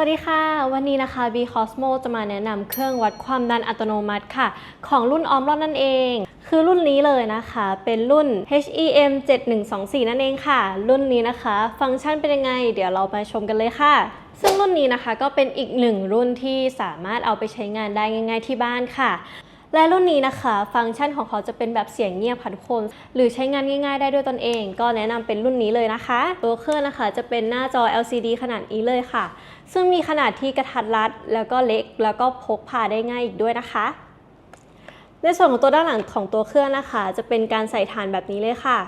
วัสดีค่ะ วันนี้นะคะ B Cosmo จะมาแนะนำเครื่องวัดความดันอัตโนมัติค่ะ ของรุ่นออมรอดนั่นเอง คือรุ่นนี้เลยนะคะ เป็นรุ่น HEM 7124 นั่นเองค่ะ รุ่นนี้นะคะ ฟังก์ชันเป็นยังไง เดี๋ยวเราไปชมกันเลยค่ะซึ่งรุ่นนี้นะคะก็เป็นอีกหนึ่งรุ่นที่สามารถเอาไปใช้งานได้ง่าย ๆ ที่บ้านค่ะ และรุ่นนี้นะคะ ฟังก์ชันของเขาจะเป็นแบบเสียงเงียบค่ะทุกคน หรือใช้งานง่ายๆได้ด้วยตนเอง ก็แนะนำเป็นรุ่นนี้เลยนะคะตัวเครื่องนะคะ จะเป็นหน้าจอ LCD ขนาดนี้เลยค่ะ ซึ่งมีขนาดที่กระทัดรัด แล้วก็เล็ก แล้วก็พกพาได้ง่ายอีกด้วยนะคะในส่วนของตัวด้านหลังของตัวเครื่องนะคะ จะเป็นการใส่ฐานแบบนี้เลยค่ะ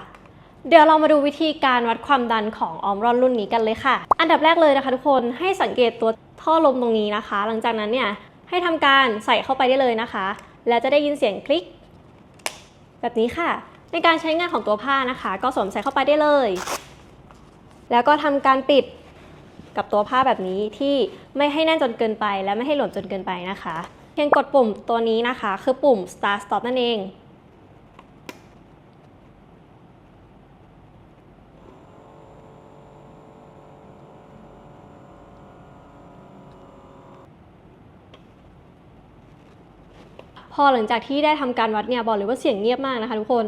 เดี๋ยวเรามาดูวิธีการวัดความดันของออมรอนรุ่นนี้กันเลยค่ะ อันดับแรกเลยนะคะทุกคนให้สังเกตตัวท่อลมตรงนี้นะคะ หลังจากนั้นเนี่ยให้ทำการใส่เข้าไปได้เลยนะคะ แล้วจะได้ยินเสียงคลิก แบบนี้ค่ะ ในการใช้งานของตัวผ้านะคะ ก็สวมใส่เข้าไปได้เลย แล้วก็ทำการปิดกับตัวผ้าแบบนี้ที่ไม่ให้แน่นจนเกินไป และไม่ให้หลวมจนเกินไปนะคะ เพียงกดปุ่มตัวนี้นะคะ คือปุ่ม start stop นั่นเอง พ อหลังจากที่ได้ทำการวัดเนี่ยบอกเลยว่าเสียงเงียบมากนะคะทุกคน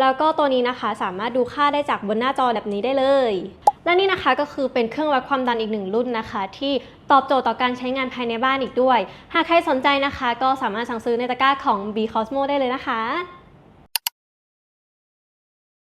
แล้วก็ตัวนี้นะคะสามารถดูค่าได้จากบนหน้าจอแบบนี้ได้เลย และนี่นะคะก็คือเป็นเครื่องวัดความดันอีกหนึ่งรุ่นนะคะ ที่ตอบโจทย์ต่อการใช้งานภายในบ้านอีกด้วย หากใครสนใจนะคะ ก็สามารถสั่งซื้อในตะกร้าของ B Cosmo ได้เลยนะคะ